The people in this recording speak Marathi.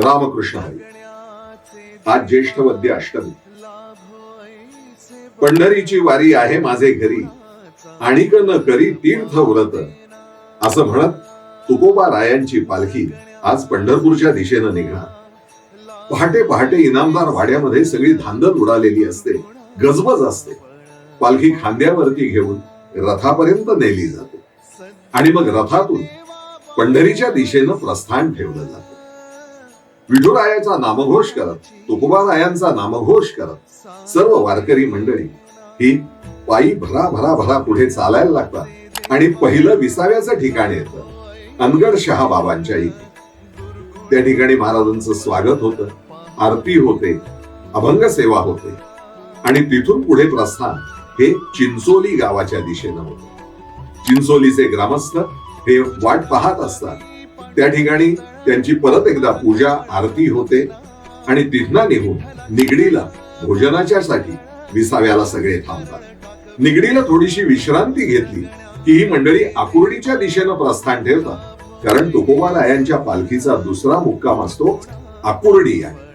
रामकृष्ण हरी. आज ज्येष्ठ वद्य अष्टमी. पंढरीची वारी आहे माझे घरी. आणिक न करी तीर्थ व्रत असं म्हणत तुकोबा रायांची पालखी आज पंढरपूरच्या दिशेनं निघणार. पहाटे पहाटे इनामदार वाड्यामध्ये सगळी धांदल उडालेली असते. गजबज असते. पालखी खांद्यावरती घेऊन रथापर्यंत नेली जाते. आणि मग रथातून पंढरीच्या दिशेनं प्रस्थान ठेवलं जातं. विठुरायाचा नामघोष करत तुकोबारायांचा नामघोष करत सर्व वारकरी मंडळी ही पायी भरा भरा भरा पुढे चालायला लागतात आणि पहिलं विसाव्याचं ठिकाण येतं अनगड शहा बाबांच्या इथे. त्या ठिकाणी महाराजांचं स्वागत होतं आरती होते अभंग सेवा होते आणि तिथून पुढे प्रस्थान हे चिंचोली गावाच्या दिशेनं होत. चिंचोलीचे ग्रामस्थ हे वाट पाहत असतात त्या ठिकाणी त्यांची परत एकदा पूजा आरती होते आणि तिथना निघून निगडीला भोजनाच्या साठी विसाव्याला सगळे थांबतात. निगडीला थोडीशी विश्रांती घेतली की ही मंडळी आकुर्डीच्या दिशेनं प्रस्थान ठेवतात. कारण तुकोबारायांच्या पालखीचा दुसरा मुक्काम असतो आकुर्डी आहे